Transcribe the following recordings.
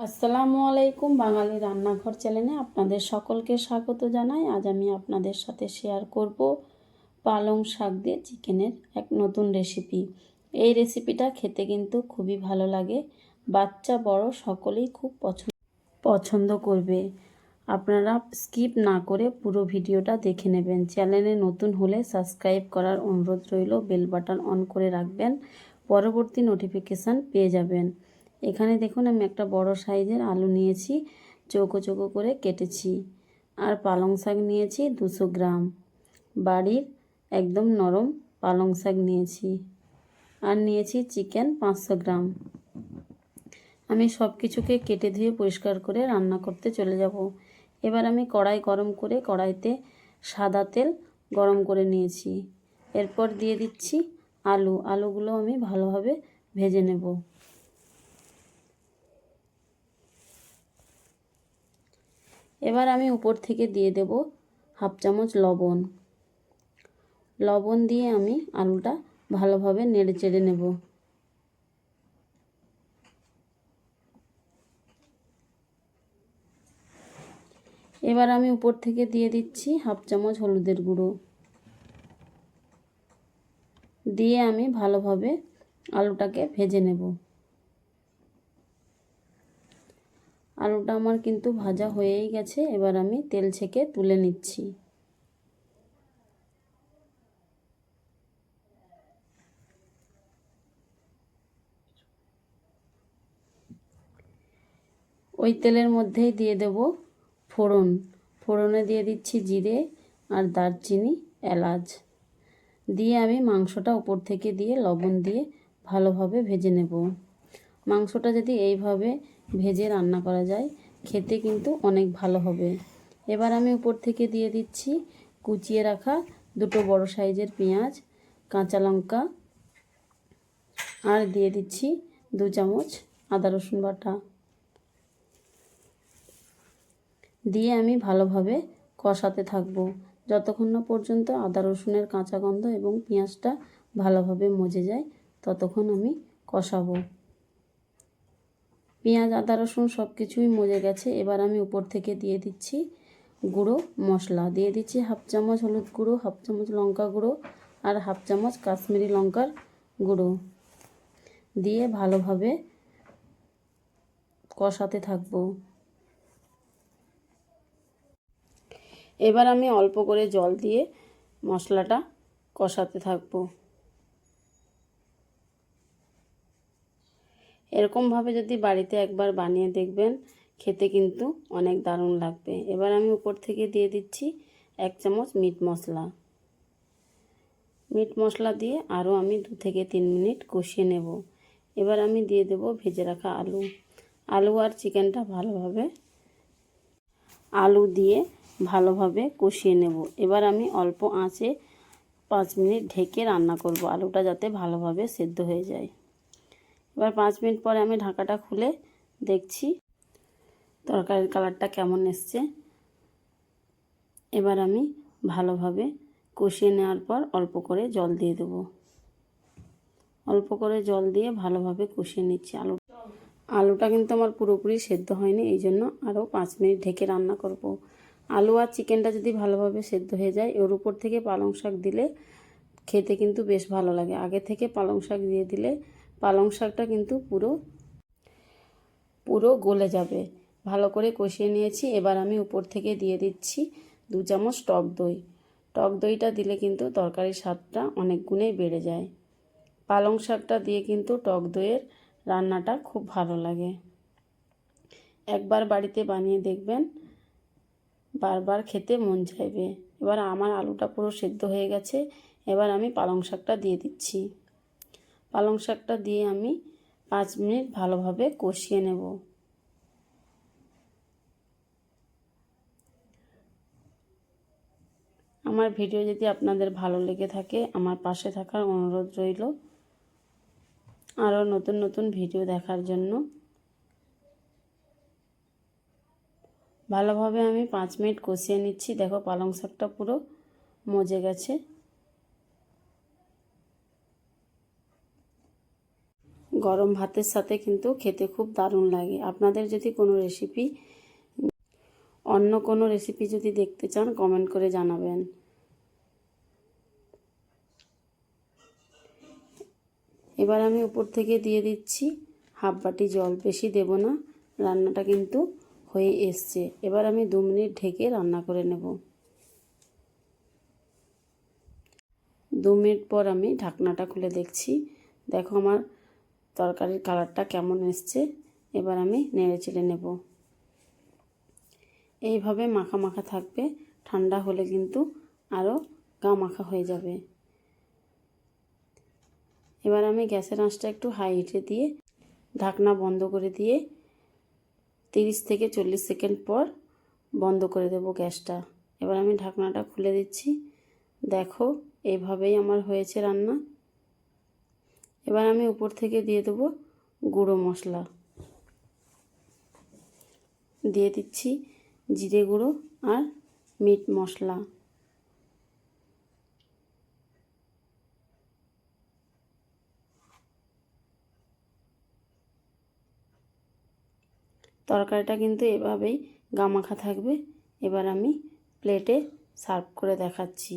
আসসালামু আলাইকুম, বাঙালি রান্নাঘর চ্যানেলে আপনাদের সকলকে স্বাগত জানাই। আজ আমি আপনাদের সাথে শেয়ার করব পালং শাক দিয়ে চিকেনের এক নতুন রেসিপি এই রেসিপিটা খেতে কিন্তু খুবই ভালো লাগে। বাচ্চা, বড় সকলেই খুব পছন্দ পছন্দ করবে। আপনারা স্কিপ না করে পুরো ভিডিওটা দেখে নেবেন। চ্যানেলে নতুন হলে সাবস্ক্রাইব করার অনুরোধ রইল। বেল বাটন অন করে রাখবেন। পরবর্তী নোটিফিকেশান পেয়ে যাবেন। এখানে দেখুন আমি একটা বড় সাইজের আলু নিয়েছি, চৌকো চৌকো করে কেটেছি। আর পালং শাক নিয়েছি দুশো গ্রাম। বাড়ির একদম নরম পালং শাক নিয়েছি। আর নিয়েছি চিকেন পাঁচশো গ্রাম। আমি সব কিছুকে কেটে ধুয়ে পরিষ্কার করে রান্না করতে চলে যাব। এবার আমি কড়াই গরম করে কড়াইতে সাদা তেল গরম করে নিয়েছি। এরপর দিয়ে দিচ্ছি আলু। আলুগুলো আমি ভালোভাবে ভেজে নেব। এবার আমি উপর থেকে দিয়ে দেব হাফ চামচ লবণ। লবণ দিয়ে আমি আলুটা ভালোভাবে নেড়ে চেড়ে নেব। এবার আমি উপর থেকে দিয়ে দিচ্ছি হাফ চামচ হলুদের গুঁড়ো। দিয়ে আমি ভালোভাবে আলুটাকে ভেজে নেব। আলুটা আমার কিন্তু ভাজা হয়েই গেছে, এবার আমি তেল ছেঁকে তুলে নিচ্ছি। ওই তেলের মধ্যেই দিয়ে দেব ফোড়ন। ফোড়নে দিয়ে দিচ্ছি জিরে আর দারচিনি, এলাচ। দিয়ে আমি মাংসটা উপর থেকে দিয়ে লবণ দিয়ে ভালোভাবে ভেজে নেব। মাংসটা যদি এইভাবে ভেজে রান্না করা যায়, খেতে কিন্তু অনেক ভালো হবে। এবার আমি উপর থেকে দিয়ে দিচ্ছি কুচিয়ে রাখা দুটো বড় সাইজের পেঁয়াজ, কাঁচা লঙ্কা, আর দিয়ে দিচ্ছি দু চামচ আদা রসুন বাটা। দিয়ে আমি ভালোভাবে কষাতে থাকব। যতক্ষণ না পর্যন্ত আদা রসুনের কাঁচা গন্ধ এবং পেঁয়াজটা ভালোভাবে মজে যায়, ততক্ষণ আমি কষাবো। পেঁয়াজ, আদা, রসুন সব কিছুই মজে গেছে। এবার আমি উপর থেকে দিয়ে দিচ্ছি গুঁড়ো মশলা। দিয়ে দিচ্ছি হাফ চামচ হলুদ গুঁড়ো, হাফ চামচ লঙ্কা গুঁড়ো আর হাফ চামচ কাশ্মীরি লঙ্কার গুঁড়ো। দিয়ে ভালোভাবে কষাতে থাকব। এবার আমি অল্প করে জল দিয়ে মশলাটা কষাতে থাকব। এরকমভাবে যদি বাড়িতে একবার বানিয়ে দেখবেন, খেতে কিন্তু অনেক দারুণ লাগবে। এবার আমি উপর থেকে দিয়ে দিচ্ছি এক চামচ মিট মশলা। মিট মশলা দিয়ে আরও আমি দু থেকে তিন মিনিট কষিয়ে নেব। এবার আমি দিয়ে দেব ভেজে রাখা আলু। আলু আর চিকেনটা ভালোভাবে আলু দিয়ে ভালোভাবে কষিয়ে নেব। এবার আমি অল্প আঁচে পাঁচ মিনিট ঢেকে রান্না করব। আলুটা যাতে ভালোভাবে সেদ্ধ হয়ে যায়। এবার পাঁচ মিনিট পরে আমি ঢাকাটা খুলে দেখছি তরকারির কালারটা কেমন এসছে। এবার আমি ভালোভাবে কষিয়ে নেওয়ার পর অল্প করে জল দিয়ে দেব। অল্প করে জল দিয়ে ভালোভাবে কষিয়ে নিচ্ছি আলু। আলুটা কিন্তু আমার পুরোপুরি সেদ্ধ হয়নি, এই জন্য আরও পাঁচ মিনিট ঢেকে রান্না করব। আলু আর চিকেনটা যদি ভালোভাবে সেদ্ধ হয়ে যায়, ওর উপর থেকে পালং শাক দিলে খেতে কিন্তু বেশ ভালো লাগে। আগে থেকে পালং শাক দিয়ে দিলে পালং শাকটা কিন্তু পুরো পুরো গলে যাবে। ভালো করে কষিয়ে নিয়েছি, এবার আমি উপর থেকে দিয়ে দিচ্ছি দু চামচ টক দই। টক দইটা দিলে কিন্তু তরকারির স্বাদটা অনেক গুণেই বেড়ে যায়। পালং শাকটা দিয়ে কিন্তু টক দইয়ের রান্নাটা খুব ভালো লাগে। একবার বাড়িতে বানিয়ে দেখবেন, বারবার খেতে মন চাইবে। এবার আমার আলুটা পুরো সেদ্ধ হয়ে গেছে, এবার আমি পালং শাকটা দিয়ে দিচ্ছি। পালং শাকটা দিয়ে আমি পাঁচ মিনিট ভালোভাবে কষিয়ে নেব। আমার ভিডিও যদি আপনাদের ভালো লেগে থাকে, আমার পাশে থাকার অনুরোধ রইল। আরও নতুন নতুন ভিডিও দেখার জন্য। ভালোভাবে আমি পাঁচ মিনিট কষিয়ে নিচ্ছি। দেখো পালং শাকটা পুরো মজে গেছে। গরম ভাতের সাথে কিন্তু খেতে খুব দারুণ লাগে। আপনাদের যদি কোনো রেসিপি অন্য কোনো রেসিপি যদি দেখতে চান কমেন্ট করে জানাবেন। এবার আমি উপর থেকে দিয়ে দিচ্ছি হাফ বাটি জল। বেশি দেব না, রান্নাটা কিন্তু হয়ে এসছে। এবার আমি দু মিনিট ঢেকে রান্না করে নেব। দু মিনিট পর আমি ঢাকনাটা খুলে দেখছি। দেখো আমার তরকারির কালারটা কেমন এসছে, এবার আমি নেড়ে চেড়ে নেব। এইভাবে মাখা মাখা থাকবে, ঠান্ডা হলে কিন্তু আরও গা মাখা হয়ে যাবে। এবার আমি গ্যাসের আঁচটা একটু হাই হিটে দিয়ে ঢাকনা বন্ধ করে দিয়ে তিরিশ থেকে চল্লিশ সেকেন্ড পর বন্ধ করে দেব গ্যাসটা। এবার আমি ঢাকনাটা খুলে দিচ্ছি। দেখো, এইভাবেই আমার হয়েছে রান্না। এবার আমি উপর থেকে দিয়ে দেবো গুঁড়ো মশলা। দিয়ে দিচ্ছি জিরে গুঁড়ো আর মিট মশলা। তরকারিটা কিন্তু এভাবেই গামাখা থাকবে। এবার আমি প্লেটে সার্ভ করে দেখাচ্ছি।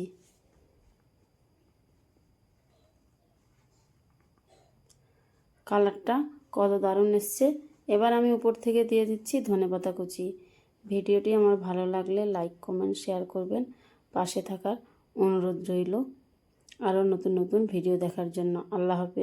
কালারটা কত দারুণ এসছে। এবার আমি উপর থেকে দিয়ে দিচ্ছি ধনেপাতা কুচি। ভিডিওটি আমার ভালো লাগলে লাইক, কমেন্ট, শেয়ার করবেন। পাশে থাকার অনুরোধ রইল। আরও নতুন নতুন ভিডিও দেখার জন্য আল্লাহ হাফেজ।